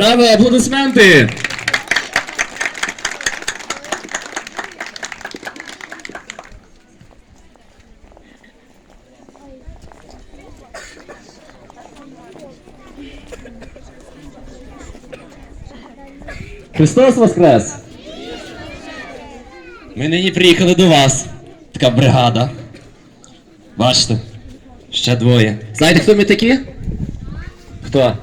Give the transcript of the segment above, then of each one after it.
Браво, аплодисменти! Христос Воскрес! Ми нині приїхали до вас. Така бригада. Бачите? Ще двоє. Знаєте, хто ми такі? Хто?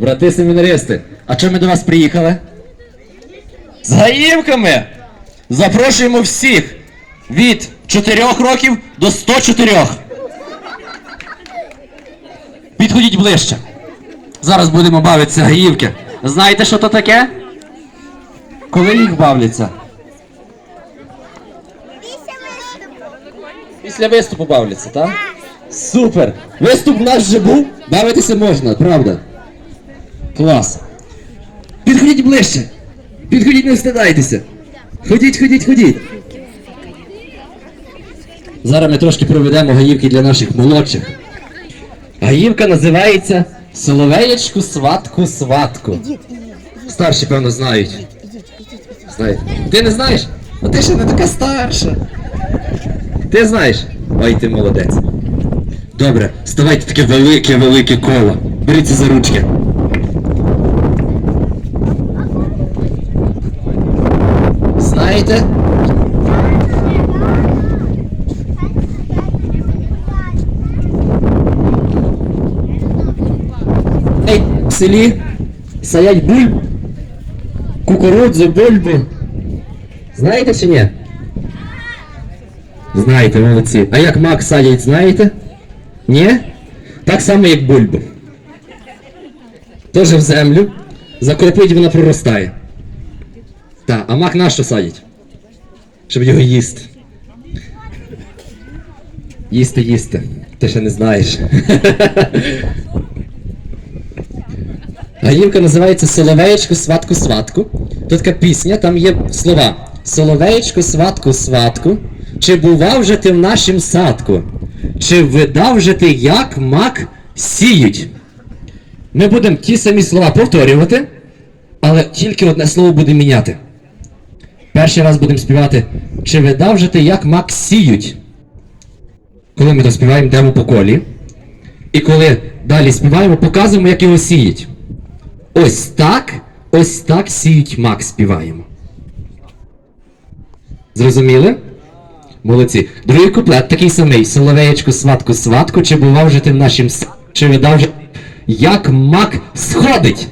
Брати семінаристи. А чому ми до вас приїхали? З гаївками! Запрошуємо всіх від 4 років до 104. Підходіть ближче. Зараз будемо бавитися гаївки. Знаєте, що то таке? Коли їх бавляться? Після виступу бавляться, так? Супер! Виступ наш вже був, бавитися можна, правда? Клас. Підходіть ближче. Підходіть, не встидайтеся. Ходіть, ходіть, ходіть. Зараз ми трошки проведемо гаївки для наших молодших. Гаївка називається Соловеєчку сватку сватку. Старші, певно, знають. Знають. Ти не знаєш? А ти ще не така старша. Ти знаєш? Ой, ти молодець. Добре, ставайте таке велике-велике коло. Беріться за ручки. Ей, в селі саять бульб, кукурудзу, бульбу. Знаєте чи ні? Знаєте, молодці. А як мак садять, знаєте? Ні? Так само, як бульбу. Теж в землю. Закропить вона проростає. Так, а мак на що садять? Щоб його їсти. Їсти, їсти. Ти ще не знаєш. Гаївка називається Соловеєчко, сватку, сватку. Тут така пісня, там є слова. Соловеєчко, сватку, сватку. Чи бував же ти в нашім садку? Чи видав же ти, як мак сіють? Ми будемо ті самі слова повторювати, але тільки одне слово буде міняти. Перший раз будемо співати Чи видав же ти, як мак сіють? Коли ми доспіваємо, йдемо по колі. І коли далі співаємо, показуємо, як його сіють. Ось так, ось так сіють мак співаємо. Зрозуміли? Молодці. Другий куплет такий самий. Соловеєчку, сватку, сватку, чи бував же ти в нашім чи видав же, як мак сходить.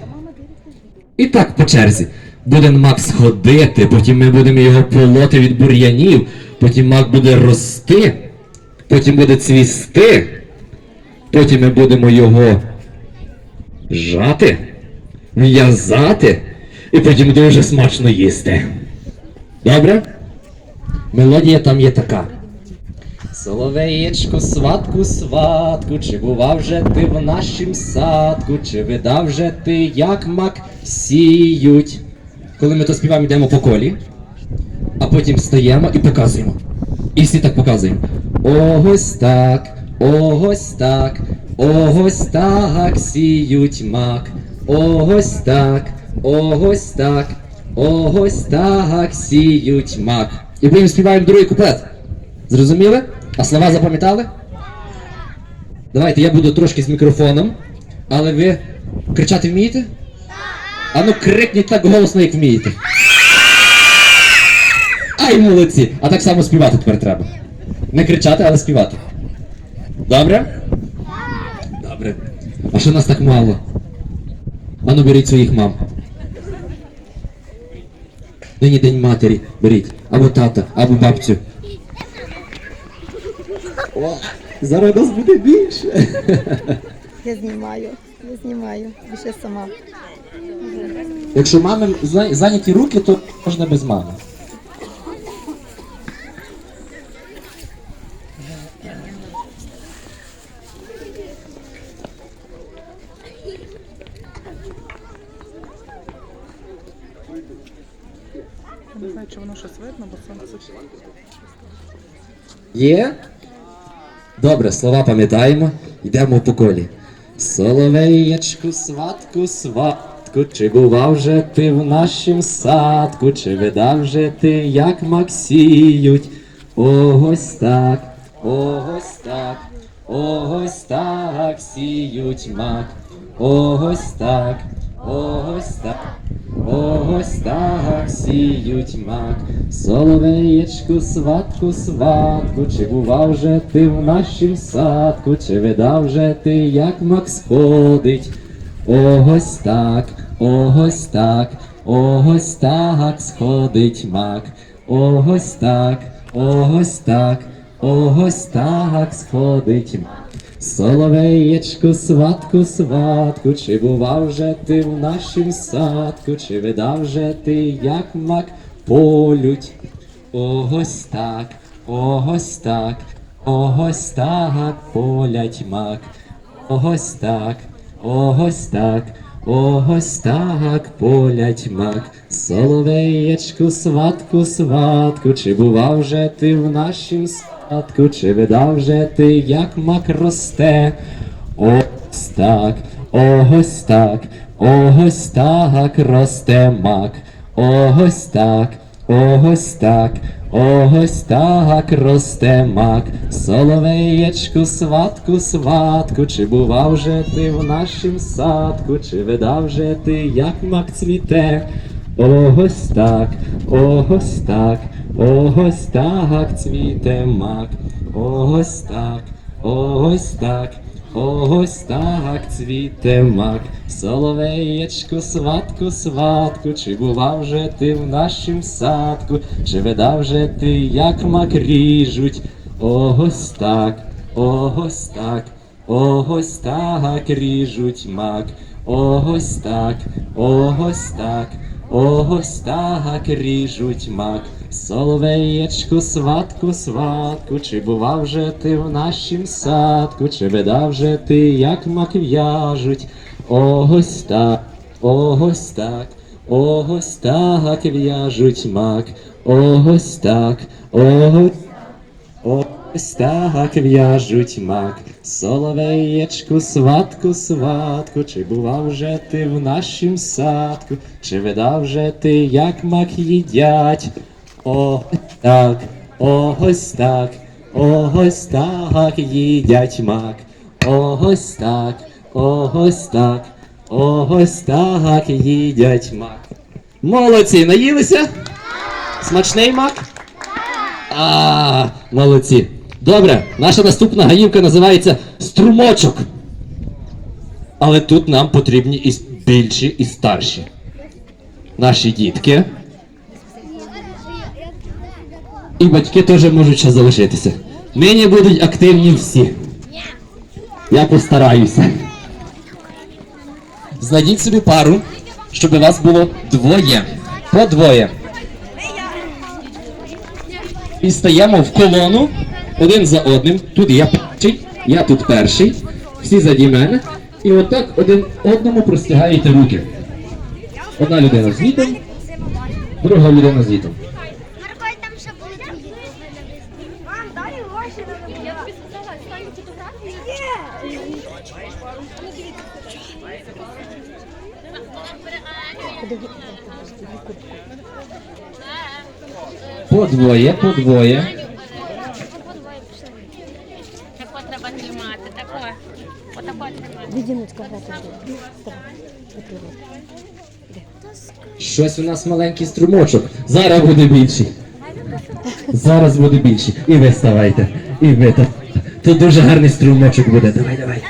І так по черзі. Буде мак сходити, потім ми будемо його полоти від бур'янів, потім мак буде рости, потім буде цвісти, потім ми будемо його жати, в'язати, і потім дуже смачно їсти. Добре? Мелодія там є така. Соловеєчку, сватку, сватку, чи бував же ти в нашім садку, чи видав же ти, як мак сіють. Коли ми то співаємо, йдемо по колі, а потім встаємо і показуємо. І всі так показуємо. Ось так, ось так, ось так сіють мак. Ось так, ось так, Ось так сіють мак. І потім співаємо другий куплет. Зрозуміли? А слова запам'ятали? Давайте я буду трошки з мікрофоном, але ви кричати вмієте? А ну крикніть так голосно, як вмієте. Ай, молодці! А так само співати тепер треба. Не кричати, але співати. Добре? Добре. А що нас так мало? Ану беріть своїх мам. Нині день матері беріть. Або тата, або бабцю. О, зараз нас буде більше. Я знімаю, я знімаю, більше сама. Якщо мами зайняті руки, то можна без мами. Не знаю, чи воно щось видно, бо сонце. Є? Добре, слова пам'ятаємо, йдемо по колі. Соловеєчку, сватку, сватку, чи бував же ти в нашім садку, чи видав же ти, як Максіють? Ось так, ось так, ось так сіють мак. Ось так, ось так. Ось так сіють мак, соловеєчку, сватку, сватку, чи бував же ти в нашім садку, чи видав же ти, як мак сходить? Ось так, ось так, ось так сходить мак, ось так, ось так, ось так сходить мак. Соловеєчку, сватку, сватку, чи бував же ти в нашім садку, чи видав же ти, як мак полють? Ось так, ось так, ось так полять мак. Ось так, ось так, ось так полять мак. Соловеєчку, сватку, сватку, чи бував же ти в нашім садку, чи видав же ти, як мак росте? Ось так, ось так, ось так росте мак. Ось так, ось так, ось так росте мак. Соловеєчку, сватку, сватку, чи бував же ти в нашім садку, чи видав же ти, як мак цвіте? Ось так, ось так, ось так цвіте мак. Ось так, ось так. Ось так цвіте мак, соловеєчку, сватку, сватку, чи бував же ти в нашім садку, чи видав же ти, як мак ріжуть? Ось так, ось так, ось так ріжуть мак, ось так, ось так. Ось так ріжуть мак, соловеєчку, сватку, сватку, чи бував же ти в нашім садку, чи видав же ти, як мак в'яжуть? Ось так, ось так, ось так в'яжуть мак, ось так, ось Ось так в'яжуть мак, соловеєчку, сватку, сватку, чи бував же ти в нашім садку, чи видав же ти, як мак їдять? Ось так, ось так, ось так їдять мак, ось так, ось так, ось так їдять мак. Молодці, наїлися? Смачний мак? А, молодці. Добре, наша наступна гаївка називається струмочок. Але тут нам потрібні і більші, і старші. Наші дітки. І батьки теж можуть ще залишитися. Нині будуть активні всі. Я постараюся. Знайдіть собі пару, щоб вас було двоє. По двоє. І стаємо в колону один за одним. Тут я перший, я тут перший, всі заді мене. І отак один одному простягаєте руки. Одна людина з вітом, друга людина з вітом. Марко, там ще буде. Мам, дай гроші на Я тобі сказала, стану фотографії. По двоє, по двоє. Тако треба тримати, тако. Отако тримати. Дідіночка грати. Щось у нас маленький струмочок. Зараз буде більший. Зараз буде більший. І ви ставайте. І ви. Тут дуже гарний струмочок буде. Давай, давай.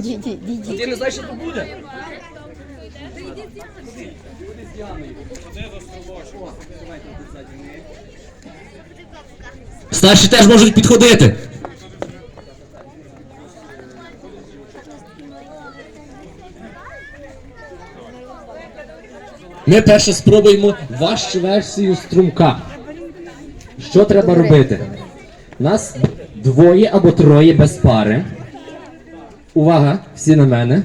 Діді, діді. Ти не знаєш, що тут буде? Старші теж можуть підходити. Ми перше спробуємо важчу версію струмка. Що треба робити? Нас двоє або троє без пари. Увага, всі на мене.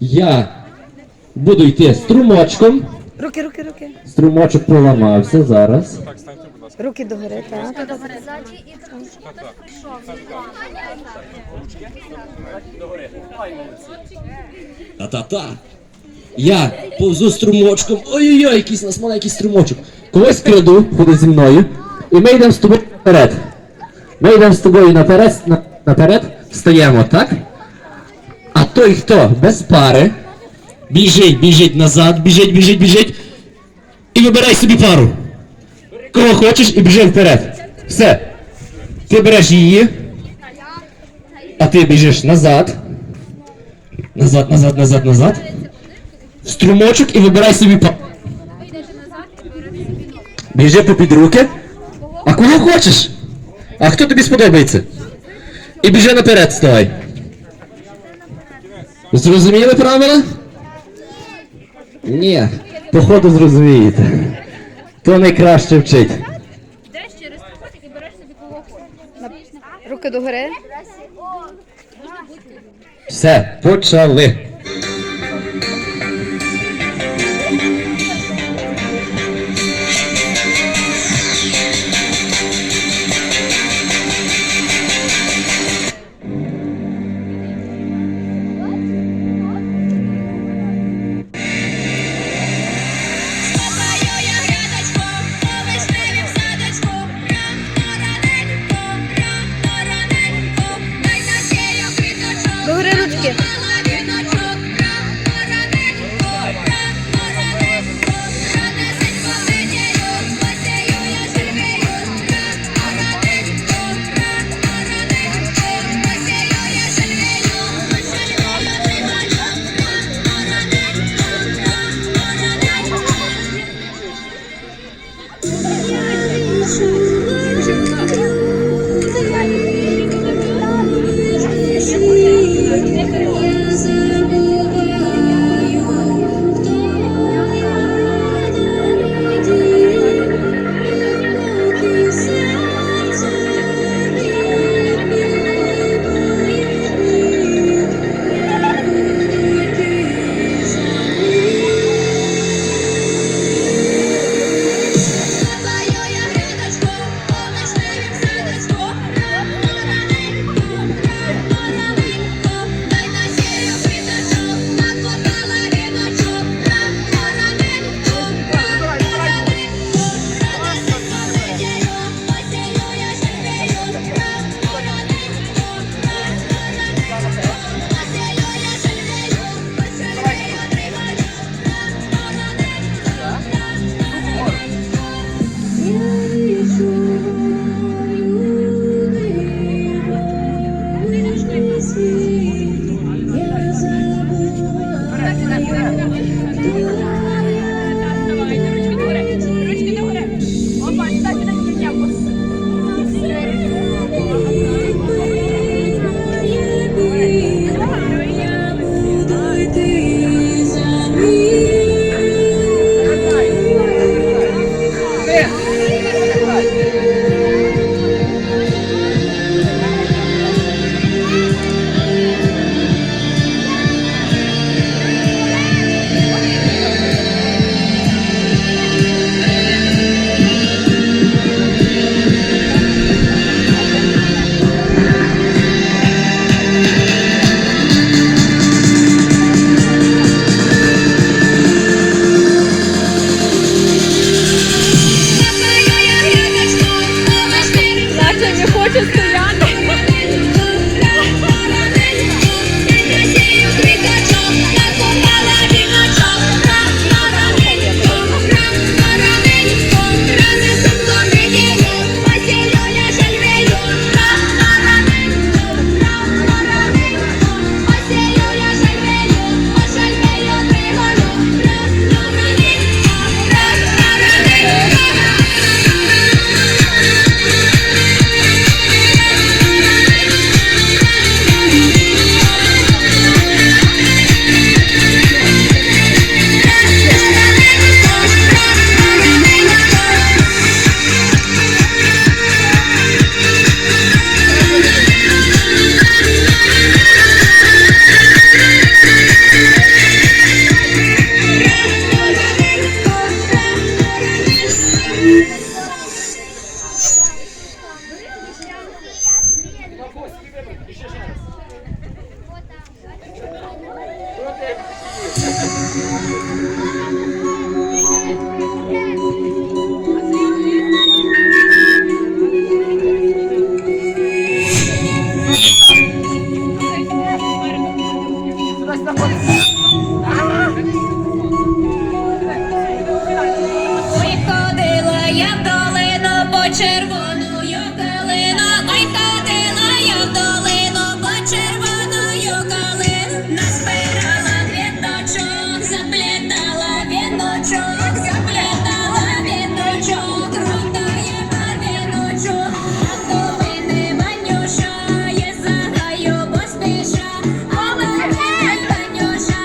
Я буду йти струмочком. Руки, руки, руки. Струмочок поламався зараз. Руки догори, так. Та-та-та. Я повзу струмочком. Ой-ой-ой, якийсь нас маленький струмочок. Когось краду, ходи зі мною. І ми йдемо з тобою наперед. Ми йдемо з тобою наперед, наперед, встаємо, так? А той, хто без пари, біжить, біжить назад, біжить, біжить, біжить. І вибирай собі пару. Кого хочеш і біжи вперед. Все. Ти береш її, а ти біжиш назад. Назад, назад, назад, назад. Струмочок і вибирай собі па. Біжи попід руки. А кого хочеш? А хто тобі сподобається? І біжи наперед, ставай. Зрозуміли правила? Ні, походу зрозумієте. То найкраще вчить. Йдеш через і береш собі хочеш. Руки догори. Все, почали. Червоною калину, ой ходила я в долину, по червоною калину, назбирала квіточок, заплітала віночок, заплітала віночок, ротає віночок, а до мене Ванюша, я загаю поспіша, а мене Ванюша,